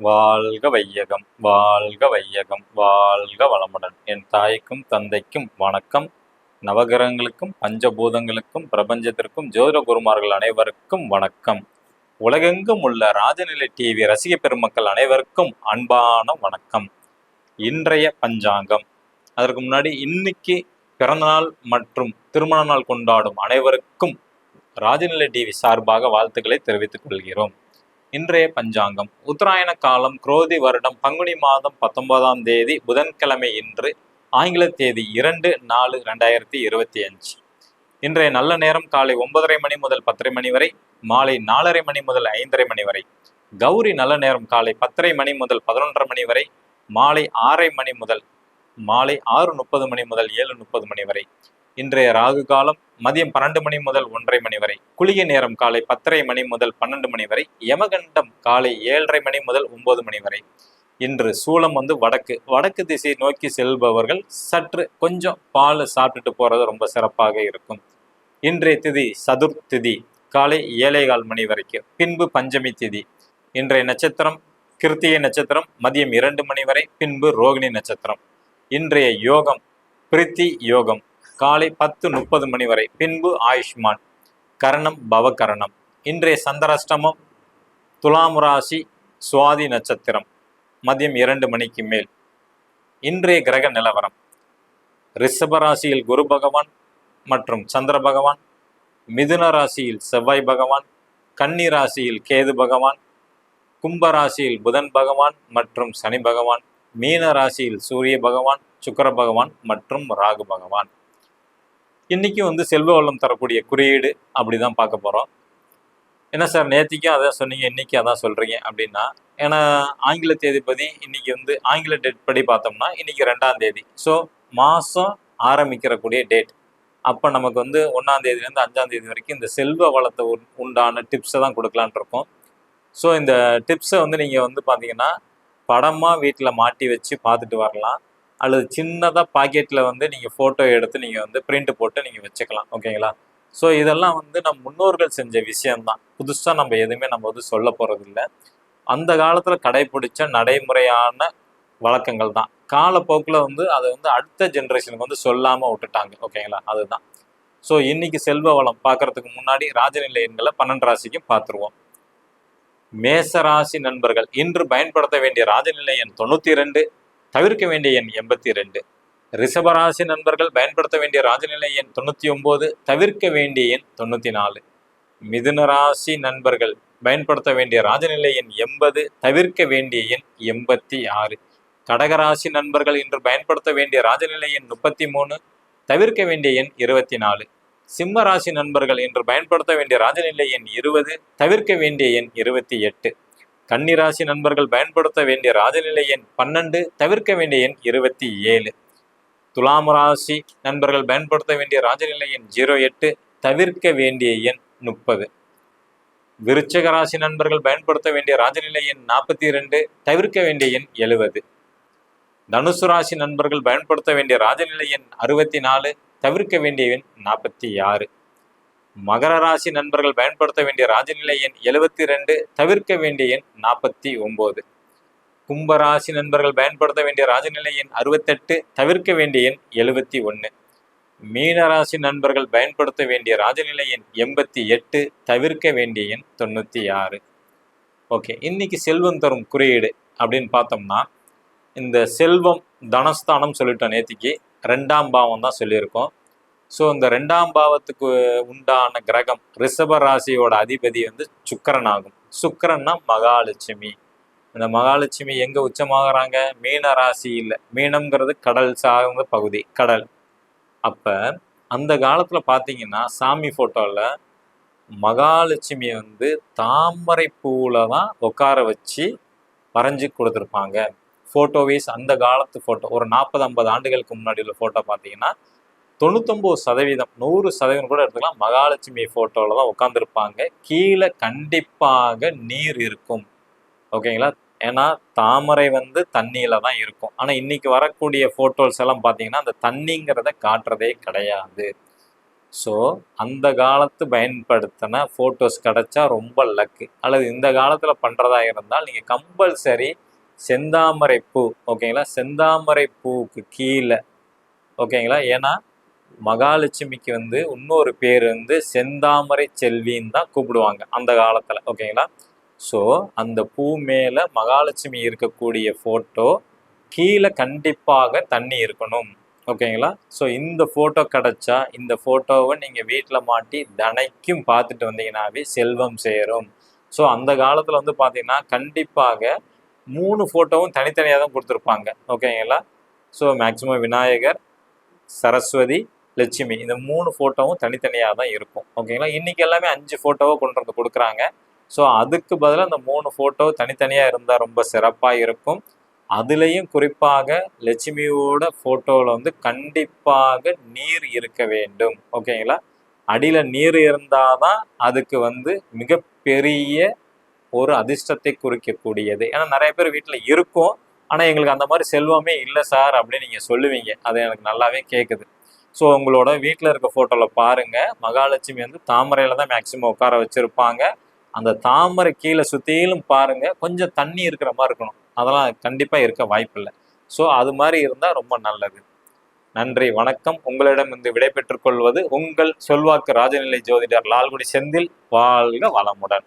வாழ்க வையகம் வாழ்க வையகம் வாழ்க வளமுடன். என் தாய்க்கும் தந்தைக்கும் வணக்கம். நவகிரகங்களுக்கும் பஞ்சபூதங்களுக்கும் பிரபஞ்சத்திற்கும் ஜோதிட குருமார்கள் அனைவருக்கும் வணக்கம். உலகெங்கும் உள்ள ராஜநிலை டிவி ரசிக பெருமக்கள் அனைவருக்கும் அன்பான வணக்கம். இன்றைய பஞ்சாங்கம். அதற்கு முன்னாடி இன்னைக்கு பிறந்தநாள் மற்றும் திருமண நாள் கொண்டாடும் அனைவருக்கும் ராஜநிலை டிவி சார்பாக வாழ்த்துக்களை தெரிவித்துக் கொள்கிறோம். இன்றைய பஞ்சாங்கம். உத்தராயண காலம் குரோதி வருடம் பங்குனி மாதம் பத்தொன்பதாம் தேதி புதன்கிழமை இன்று ஆங்கில தேதி இரண்டு நாலு ரெண்டாயிரத்தி இருபத்தி அஞ்சு. இன்றைய நல்ல நேரம் காலை ஒன்பதரை மணி முதல் பத்தரை மணி வரை மாலை நாலரை மணி முதல் ஐந்தரை மணி வரை. கௌரி நல்ல நேரம் காலை பத்தரை மணி முதல் பதினொன்றரை மணி வரை மாலை ஆறரை மணி முதல் மாலை ஆறு முப்பது மணி முதல் ஏழு முப்பது மணி வரை. இன்றைய ராகு காலம் மதியம் பன்னெண்டு மணி முதல் ஒன்றரை மணி வரை. குளிகை நேரம் காலை பத்தரை மணி முதல் பன்னெண்டு மணி வரை. யமகண்டம் காலை ஏழரை மணி முதல் ஒன்பது மணி வரை. இன்று சூலம் வந்து வடக்கு. வடக்கு திசை நோக்கி செல்பவர்கள் சற்று கொஞ்சம் பால் சாப்பிட்டுட்டு போறது ரொம்ப சிறப்பாக இருக்கும். இன்றைய திதி சதுர் திதி காலை ஏழேகால் மணி வரைக்கும் பின்பு பஞ்சமி திதி. இன்றைய நட்சத்திரம் கிருத்திகை நட்சத்திரம் மதியம் இரண்டு மணி வரை. பின்பு ரோகிணி நட்சத்திரம். இன்றைய யோகம் பிரித்தி யோகம். காலை பத்து முப்பது மணி வரை. பின்பு ஆயுஷ்மான். கரணம் பவகரணம். இன்றைய சந்திராஷ்டமம் துலாம் ராசி சுவாதி நட்சத்திரம். மதியம் இரண்டு மணிக்கு மேல். இன்றைய கிரக நிலவரம். ரிஷப ராசியில் குரு பகவான் மற்றும் சந்திர பகவான் மிதுன ராசியில் செவ்வாய் பகவான் கன்னி ராசியில் கேது பகவான் கும்ப ராசியில் புதன் பகவான் மற்றும் சனி பகவான் மீன ராசியில் சூரிய பகவான் சுக்கர பகவான் மற்றும் ராகு பகவான். இன்றைக்கும் வந்து செல்வ வளம் தரக்கூடிய குறியீடு அப்படிதான் பார்க்க போகிறோம் என்ன சார் நேற்றுக்கும் அதான் சொன்னீங்க இன்னைக்கு அதான் சொல்கிறீங்க அப்படின்னா ஏன்னா ஆங்கில தேதிப்படி இன்றைக்கி வந்து ஆங்கில டேட் படி பார்த்தோம்னா இன்றைக்கி ரெண்டாம் தேதி. ஸோ மாதம் ஆரம்பிக்கிறக்கூடிய டேட் அப்போ நமக்கு வந்து ஒன்றாம் தேதியிலேருந்து அஞ்சாம் தேதி வரைக்கும் இந்த செல்வ வளத்தை உண்- உண்டான டிப்ஸை தான் கொடுக்கலான் இருக்கோம். ஸோ இந்த டிப்ஸை வந்து நீங்கள் வந்து பார்த்தீங்கன்னா படமாக வீட்டில் மாட்டி வச்சு பார்த்துட்டு வரலாம். அல்லது சின்னதாக பாக்கெட்டில் வந்து நீங்கள் ஃபோட்டோ எடுத்து நீங்கள் வந்து பிரிண்ட் போட்டு நீங்கள் வச்சுக்கலாம் ஓகேங்களா? ஸோ இதெல்லாம் வந்து நம் முன்னோர்கள் செஞ்ச விஷயம்தான். புதுசாக நம்ம எதுவுமே நம்ம வந்து சொல்ல போகிறதில்ல அந்த காலத்தில் கடைபிடிச்ச நடைமுறையான வழக்கங்கள் தான் காலப்போக்கில் வந்து அதை வந்து அடுத்த ஜென்ரேஷனுக்கு வந்து சொல்லாமல் விட்டுட்டாங்க ஓகேங்களா? அதுதான். ஸோ இன்னைக்கு செல்வ வளம் பார்க்கறதுக்கு முன்னாடி ராஜநிலை எண்களை பன்னெண்டு ராசிக்கும் பார்த்துருவோம் மேச ராசி நண்பர்கள் இன்று பயன்படுத்த வேண்டிய ராஜநிலை எண் தொண்ணூற்றி ரெண்டு. தவிர்க்க வேண்டிய எண் எண்பத்தி ரெண்டு ரிஷபராசி நண்பர்கள் பயன்படுத்த வேண்டிய ராஜநிலை எண் தொண்ணூற்றி ஒம்பது தவிர்க்க வேண்டிய எண் தொண்ணூற்றி நாலு மிதுன ராசி நண்பர்கள் பயன்படுத்த வேண்டிய ராஜநிலை எண் எண்பது தவிர்க்க வேண்டிய எண் எண்பத்தி ஆறு கடகராசி நண்பர்கள் இன்று பயன்படுத்த வேண்டிய ராஜநிலை எண் முப்பத்தி மூணு தவிர்க்க வேண்டிய எண் இருபத்தி நாலு சிம்ம ராசி நண்பர்கள் இன்று பயன்படுத்த வேண்டிய ராஜநிலை எண் இருபது தவிர்க்க வேண்டிய எண் இருபத்தி எட்டு. கன்னிராசி நண்பர்கள் பயன்படுத்த வேண்டிய ராஜநிலை எண் பன்னெண்டு தவிர்க்க வேண்டிய எண் இருபத்தி ஏழு. துலாம் ராசி நண்பர்கள் பயன்படுத்த வேண்டிய ராஜநிலை எண் ஜீரோ எட்டு தவிர்க்க வேண்டிய எண் முப்பது. விருச்சக ராசி நண்பர்கள் பயன்படுத்த வேண்டிய ராஜநிலை எண் நாற்பத்தி ரெண்டு தவிர்க்க வேண்டிய எண் எழுவது. தனுசு ராசி நண்பர்கள் பயன்படுத்த வேண்டிய ராஜநிலை எண் அறுபத்தி நாலு தவிர்க்க வேண்டிய எண் நாற்பத்தி ஆறு. மகர ராசி நண்பர்கள் பயன்படுத்த வேண்டிய ராஜநிலை எண் எழுபத்தி ரெண்டு தவிர்க்க வேண்டிய எண் நாற்பத்தி ஒன்பது கும்ப ராசி நண்பர்கள் பயன்படுத்த வேண்டிய ராஜநிலை எண் அறுபத்தெட்டு தவிர்க்க வேண்டிய எண் எழுபத்தி ஒன்று. மீன ராசி நண்பர்கள் பயன்படுத்த வேண்டிய ராஜநிலை எண் எண்பத்தி எட்டு தவிர்க்க வேண்டிய எண் தொண்ணூற்றி ஆறு. ஓகே இன்னைக்கு செல்வம் தரும் குறியீடு அப்படின்னு பார்த்தோம்னா இந்த செல்வம் தனஸ்தானம் சொல்லிட்டோம் நேத்திக்கு. ரெண்டாம் பாவம் தான் சொல்லியிருக்கோம். ஸோ இந்த ரெண்டாம் பாவத்துக்கு உண்டான கிரகம் ரிஷப ராசியோட அதிபதி வந்து சுக்கரன் ஆகும். சுக்கரன்னா மகாலட்சுமி. இந்த மகாலட்சுமி எங்க உச்சமாகறாங்க? மீன ராசி இல்லை. மீனம்ங்கிறது கடல் சார்ந்த பகுதி கடல். அப்ப அந்த காலத்துல பார்த்தீங்கன்னா சாமி போட்டோல மகாலட்சுமி வந்து தாமரை பூவில் தான் உட்கார வச்சு வரைஞ்சி கொடுத்துருப்பாங்க. ஃபோட்டோவேஸ் அந்த காலத்து ஃபோட்டோ ஒரு நாற்பது ஐம்பது ஆண்டுகளுக்கு முன்னாடி உள்ள ஃபோட்டோ பார்த்தீங்கன்னா தொண்ணூத்தொம்பது சதவீதம் நூறு சதவீதம் கூட எடுத்துக்கலாம். மகாலட்சுமி ஃபோட்டோவில் தான் உட்காந்துருப்பாங்க கீழே கண்டிப்பாக நீர் இருக்கும். ஓகேங்களா? ஏன்னா தாமரை வந்து தண்ணியில் தான் இருக்கும். ஆனால் இன்றைக்கி வரக்கூடிய ஃபோட்டோஸ் எல்லாம் பார்த்தீங்கன்னா அந்த தண்ணிங்கிறத காட்டுறதே கிடையாது. ஸோ அந்த காலத்து பயன்படுத்தின ஃபோட்டோஸ் கிடச்சா ரொம்ப லக்கு அல்லது இந்த காலத்தில் பண்ணுறதா இருந்தால் நீங்கள் கம்பல்சரி செந்தாமரை பூ ஓகேங்களா? செந்தாமரை பூவுக்கு கீழே ஓகேங்களா? ஏன்னா மகாலட்சுமிக்கு வந்து இன்னொரு பேர் வந்து செந்தாமரை செல்வின்னு தான் கூப்பிடுவாங்க அந்த காலத்தில் ஓகேங்களா ஸோ அந்த பூ மேலே மகாலட்சுமி இருக்கக்கூடிய ஃபோட்டோ கீழே கண்டிப்பாக தண்ணி இருக்கணும் ஓகேங்களா ஸோ இந்த ஃபோட்டோ கிடச்சா இந்த ஃபோட்டோவை நீங்கள் வீட்டில் மாட்டி தனைக்கும் பார்த்துட்டு வந்தீங்கன்னாவே செல்வம் சேரும். ஸோ அந்த காலத்தில் வந்து பார்த்தீங்கன்னா கண்டிப்பாக மூணு ஃபோட்டோவும் தனித்தனியாக தான் கொடுத்துருப்பாங்க ஓகேங்களா ஸோ மேக்ஸிமம் விநாயகர் சரஸ்வதி லட்சுமி. இந்த மூணு ஃபோட்டோவும் தனித்தனியாக தான் இருக்கும். ஓகேங்களா இன்னைக்கு எல்லாமே அஞ்சு ஃபோட்டோவை கொண்டு வந்து கொடுக்குறாங்க. ஸோ அதுக்கு பதிலாக அந்த மூணு ஃபோட்டோ தனித்தனியாக இருந்தால் ரொம்ப சிறப்பாக இருக்கும். அதுலேயும் குறிப்பாக லட்சுமியோட ஃபோட்டோவில் வந்து கண்டிப்பாக நீர் இருக்க வேண்டும். ஓகேங்களா அடியில் நீர் இருந்தால் தான் அதுக்கு வந்து மிகப்பெரிய ஒரு அதிர்ஷ்டத்தை குறிக்கக்கூடியது. ஏன்னா நிறைய பேர் வீட்டில் இருக்கும். ஆனால் எங்களுக்கு அந்த மாதிரி செல்வமே இல்லை சார் அப்படின்னு நீங்கள் சொல்லுவீங்க. அது எனக்கு நல்லாவே கேட்குது ஸோ உங்களோட வீட்டில் இருக்க ஃபோட்டோவில் பாருங்கள் மகாலட்சுமி வந்து தாமரையில் தான் மேக்சிமம் உட்கார வச்சுருப்பாங்க. அந்த தாமரை கீழே சுற்றிலும் பாருங்கள் கொஞ்சம் தண்ணி இருக்கிற மாதிரி இருக்கணும். அதெல்லாம் கண்டிப்பாக இருக்க வாய்ப்பில்லை. ஸோ அது மாதிரி இருந்தால் ரொம்ப நல்லது. நன்றி வணக்கம். உங்களிடம் இருந்து விடை கொள்வது உங்கள் சொல்வாக்கு ராஜநிலை ஜோதிடர் லால்குடி செந்தில். வாழ்க வளமுடன்.